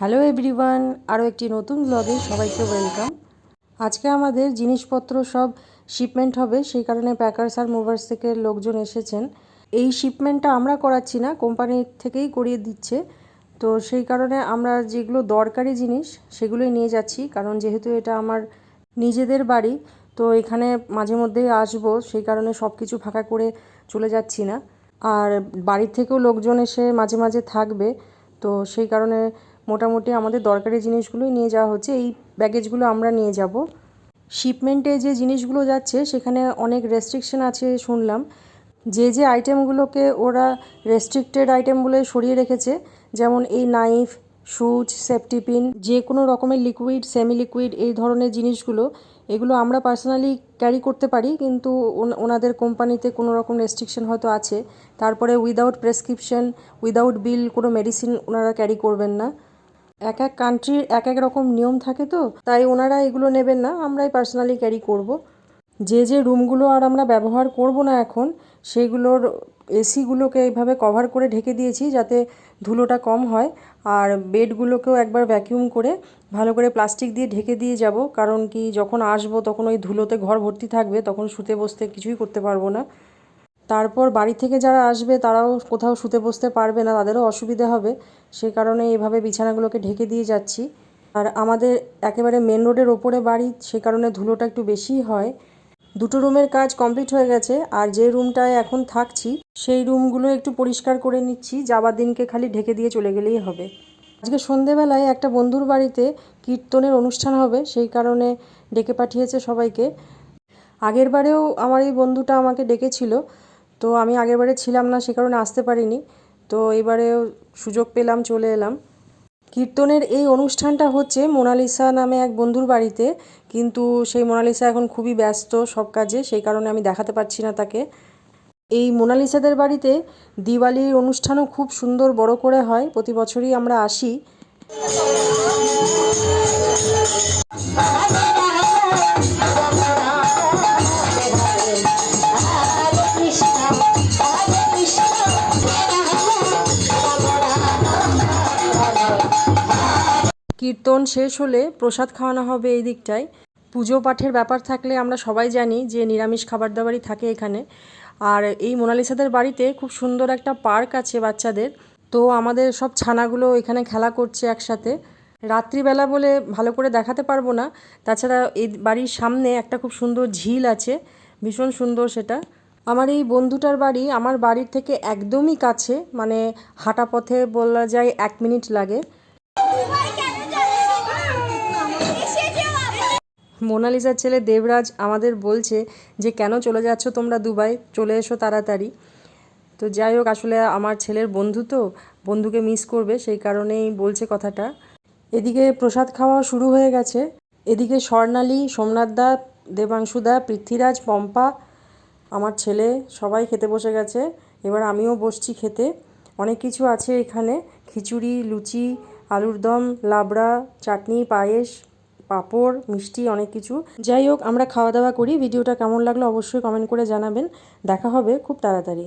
Hello everyone আরও একটি নতুন ব্লগে সবাইকে ওয়েলকাম আজকে আমাদের জিনিসপত্র সব শিপমেন্ট হবে, সেই কারণে প্যাকার্স আর মুভার্স থেকে লোকজন এসেছেন। এই শিপমেন্টটা আমরা করাচ্ছি না কোম্পানি থেকেই করিয়ে দিচ্ছে। তো সেই কারণে আমরা যেগুলো দরকারি জিনিস, সেগুলোই নিয়ে যাচ্ছি, কারণ যেহেতু এটা আমার নিজেদের বাড়ি, তো এখানে মাঝে মধ্যেই আসব, সেই কারণে সব কিছু ফাঁকা করে চলে যাচ্ছি না। আর বাড়ির থেকেও লোকজন এসে মাঝে মাঝে থাকবে, তো সেই কারণে মোটামুটি আমাদের দরকারি জিনিসগুলোই নিয়ে যাওয়া হচ্ছে। এই ব্যাগেজগুলো আমরা নিয়ে যাব। শিপমেন্টে যে জিনিসগুলো যাচ্ছে, সেখানে অনেক রেস্ট্রিকশন আছে শুনলাম। যে যে আইটেমগুলোকে ওরা রেস্ট্রিক্টেড আইটেম বলে সরিয়ে রেখেছে, যেমন এই নাইফ সুচ সেফটি পিন যে কোনো রকমের লিকুইড সেমি লিকুইড এই ধরনের জিনিসগুলো, এগুলো আমরা পার্সোনালি ক্যারি করতে পারি, কিন্তু ওনাদের কোম্পানিতে কোনো রকম রেস্ট্রিকশন হয়তো আছে। তারপরে উইদাউট প্রেসক্রিপশন উইদাউট বিল কোনো মেডিসিন ওনারা ক্যারি করবেন না। এক এক কান্ট্রির এক এক রকম নিয়ম থাকে তো, তাই ওনারা এগুলো নেবেন না, আমরাই পার্সোনালি ক্যারি করব। যে যে রুমগুলো আর আমরা ব্যবহার করব না এখন, সেগুলোর এসিগুলোকে এইভাবে কভার করে ঢেকে দিয়েছি যাতে ধুলোটা কম হয়, আর বেডগুলোকেও একবার ভ্যাকিউম করে ভালো করে প্লাস্টিক দিয়ে ঢেকে দিয়ে যাব, কারণ কি যখন আসব তখন ওই ধুলোতে ঘর ভর্তি থাকবে, তখন শুতে বসতে কিছুই করতে পারব না তারপর বাড়ি থেকে যারা আসবে, তারাও কোথাও শুতে বসতে পারবে না, তাদেরও অসুবিধে হবে। সে কারণে এইভাবে বিছানাগুলোকে ঢেকে দিয়ে যাচ্ছি। আর আমাদের একেবারে মেন রোডের ওপরে বাড়ি, সে কারণে ধুলোটা একটু বেশিই হয়। দুটো রুমের কাজ কমপ্লিট হয়ে গেছে, আর যে রুমটায় এখন থাকছি, সেই রুমগুলো একটু পরিষ্কার করে নিচ্ছি। যাবার দিনকে খালি ঢেকে দিয়ে চলে গেলেই হবে। আজকে সন্ধেবেলায় একটা বন্ধুর বাড়িতে কীর্তনের অনুষ্ঠান হবে, সেই কারণে ডেকে পাঠিয়েছে সবাইকে। আগের বারেও আমার এই বন্ধুটা আমাকে ডেকেছিল। তো আমি আগেরবারে ছিলাম না, সে কারণে আসতে পারিনি। তো এবারে সুযোগ পেলাম, চলে এলাম। কীর্তনের এই অনুষ্ঠানটা হচ্ছে মোনালিসা নামে এক বন্ধুর বাড়িতে, কিন্তু সেই মোনালিসা এখন খুবই ব্যস্ত সব কাজে, সেই কারণে আমি দেখাতে পারছি না তাকে। এই মোনালিসাদের বাড়িতে দিওয়ালির অনুষ্ঠানও খুব সুন্দর বড় করে হয়, প্রতি বছরই আমরা আসি। কীর্তন শেষ হলে প্রসাদ খাওয়ানো হবে এই দিকটায়। পুজো পাঠের ব্যাপার থাকলে আমরা সবাই জানি যে নিরামিষ খাবার দাবারই থাকে এখানে। আর এই মোনালিসাদের বাড়িতে খুব সুন্দর একটা পার্ক আছে বাচ্চাদের। তো আমাদের সব ছানাগুলো এখানে খেলা করছে একসাথে। রাত্রিবেলা বলে ভালো করে দেখাতে পারব না। তাছাড়া এই বাড়ির সামনে একটা খুব সুন্দর ঝিল আছে। ভীষণ সুন্দর সেটা। আমার এই বন্ধুটার বাড়ি আমার বাড়ির থেকে একদমই কাছে। মানে হাঁটা পথে বলা যায় এক মিনিট লাগে। মোনালিসার ছেলে দেবরাজ আমাদের বলছে যে, কেন চলে যাচ্ছ তোমরা দুবাই? চলে এসো তাড়াতাড়ি। তো যাই হোক, আসলে আমার ছেলের বন্ধু তো, বন্ধুকে মিস করবে, সেই কারণেই বলছে কথাটা। এদিকে প্রসাদ খাওয়া শুরু হয়ে গেছে। এদিকে স্বর্ণালী সোমনাথদা দেবাংশুদা পৃথ্বীরাজ, পম্পা, আমার ছেলে সবাই খেতে বসে গেছে। এবার আমিও বসছি খেতে। অনেক কিছু আছে এখানে। খিচুড়ি, লুচি, আলুর দম, লাবড়া, চাটনি, পায়েস পাঁপড়, মিষ্টি, অনেক কিছু। যাই হোক, আমরা খাওয়া দাওয়া করি। ভিডিওটা কেমন লাগল অবশ্যই কমেন্ট করে জানাবেন। দেখা হবে খুব তাড়াতাড়ি।